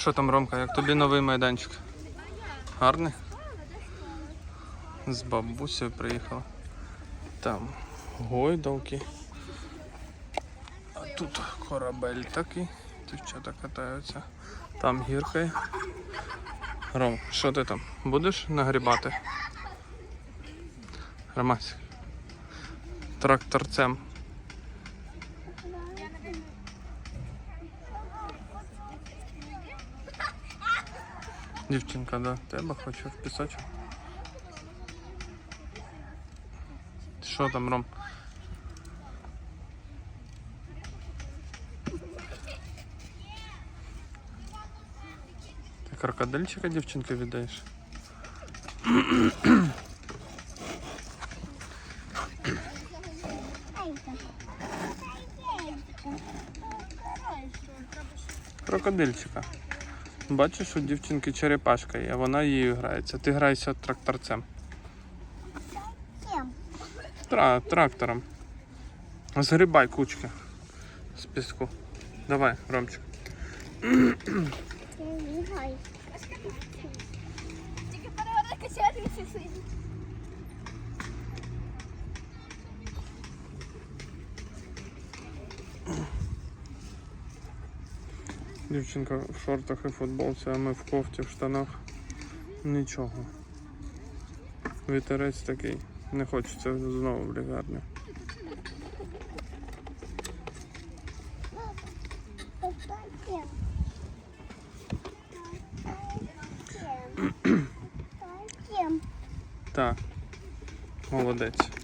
Що там, Ромка, як тобі новий майданчик? Гарний? З бабусею приїхала. Там гойдалки. А тут корабель такий. Дівчата катаються. Там гірка. Ром, що ти там? Будеш нагрібати? Ромась. Тракторцем. Дівчинка до тебе хоче в пісочок. Що там, Ром? Ти крокодильчика дівчинки віддаєш? Крокодильчика. Бачиш, у дівчинки черепашка є, вона її грається. Ти граєшся тракторцем. Тра- трактором. Згрібай кучки з піску. Давай, Ромчик. Дівчинка в шортах і футболці, а ми в кофті, в штанах. Нічого. Вітерець такий. Не хочеться знову в лікарню. Так. Молодець.